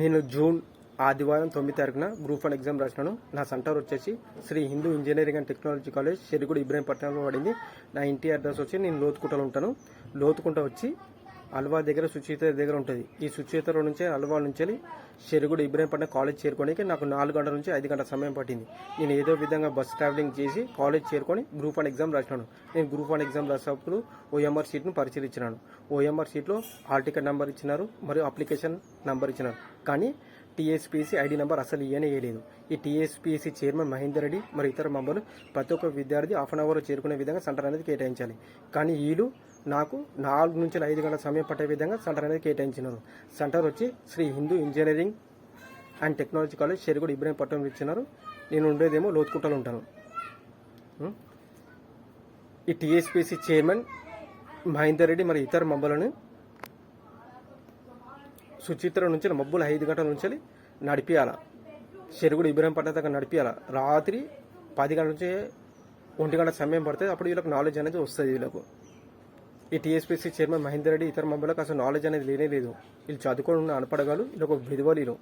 నేను జూన్ ఆదివారం తొమ్మిది తారీఖున గ్రూప్ వన్ ఎగ్జామ్ రాసినాను. నా సెంటర్ వచ్చేసి Shri Hindu engineering and technology college Sheriguda ఇబ్రాహీంపట్నంలో పడింది. నా ఇంటి అడ్రస్ వచ్చి నేను లోతుకుంటలో ఉంటాను. లోతుకుంట వచ్చి అల్వా దగ్గర సుచేత దగ్గర ఉంటుంది. ఈ సుచితలో నుంచి అల్వా నుంచి షెరుగుడు ఇబ్రాహీంపట్నం కాలేజ్ చేరుకోవడానికి నాకు నాలుగు గంటల నుంచి ఐదు గంటల సమయం పట్టింది. నేను ఏదో విధంగా బస్ ట్రావెలింగ్ చేసి కాలేజ్ చేరుకొని గ్రూప్ వన్ ఎగ్జామ్ రాసినాను. నేను గ్రూప్ వన్ ఎగ్జామ్ రాసినప్పుడు ఓఎంఆర్ సీట్ను పరిశీలించినాను. ఓఎంఆర్ సీట్లో హాల్ టికెట్ నెంబర్ ఇచ్చినారు మరియు అప్లికేషన్ నెంబర్ ఇచ్చినారు. కానీ టీఎస్పీసీ ఐడి నెంబర్ అసలు ఇయనే వేయలేదు ఈ టీఎస్పీసీ చైర్మన్ మహేందర్ రెడ్డి మరి ఇతర మెంబర్లు ప్రతి ఒక్క విద్యార్థి హాఫ్ అన్ అవర్లో చేరుకునే విధంగా సెంటర్ అనేది కేటాయించాలి. కానీ వీళ్ళు నాకు నాలుగు నుంచి ఐదు గంటల సమయం పట్టే విధంగా సెంటర్ అనేది కేటాయించినారు. సెంటర్ వచ్చి Shri Hindu engineering and technology college Sheriguda Ibrahimpatnam ఇచ్చినారు. నేను ఉండేదేమో లోతుకుంటలో ఉంటాను. ఈ టీఎస్పీసీ చైర్మన్ మహేందర్ రెడ్డి మరి ఇతర మెంబర్లను సుచిత్ర నుంచి మబ్బులు ఐదు గంటల నుంచి నడిపియాల. చెరుగుడు ఇబ్రాహీంపట్నం దాకా నడిపియాల. రాత్రి పది గంటల నుంచి ఒంటి గంట సమయం పడుతుంది. అప్పుడు వీళ్ళకి నాలెడ్జ్ అనేది వస్తుంది వీళ్ళకు. ఈ టీఎస్పీసీ చైర్మన్ మహేందర్ రెడ్డి ఇతర మెంబర్లకు అసలు నాలెడ్జ్ అనేది లేనే లేదు. వీళ్ళు చదువుకోవడం ఉన్న అనపడగాలు వీళ్ళు ఒక విధవలీలు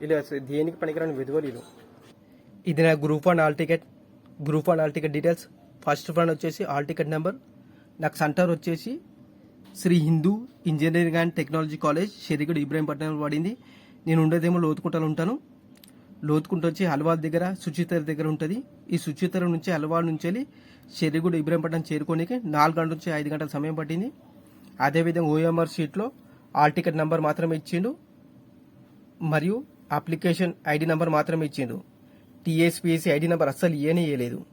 వీళ్ళు అసలు దేనికి పనికిరాని విధవలీలు ఇది నా group one hall ticket group one hall ticket details first one వచ్చేసి ఆల్ టికెట్ నెంబర్ నాకు సెంటర్ వచ్చేసి Shri Hindu engineering and technology college Sheriguda Ibrahimpatnam పడింది నేను ఉండేదేమో లోతుకుంటలో ఉంటాను. లోతుకుంట వచ్చి హల్వాల్ దగ్గర సుచితర దగ్గర ఉంటుంది. ఈ సుచితర నుంచి హల్వాల్ నుంచి వెళ్ళి షెరిగూడ ఇబ్రాహీంపట్నం చేరుకోనికి నాలుగు గంటల నుంచి ఐదు గంటల సమయం పట్టింది. అదేవిధంగా ఓఎంఆర్ షీట్లో ఆల్ టికెట్ నెంబర్ మాత్రమే ఇచ్చిండు. మరియు అప్లికేషన్ ఐడి నెంబర్ మాత్రమే ఇచ్చిండు. టీఎస్పీఎస్సీ ఐడి నెంబర్ అస్సలు ఇయనే ఇవ్వలేదు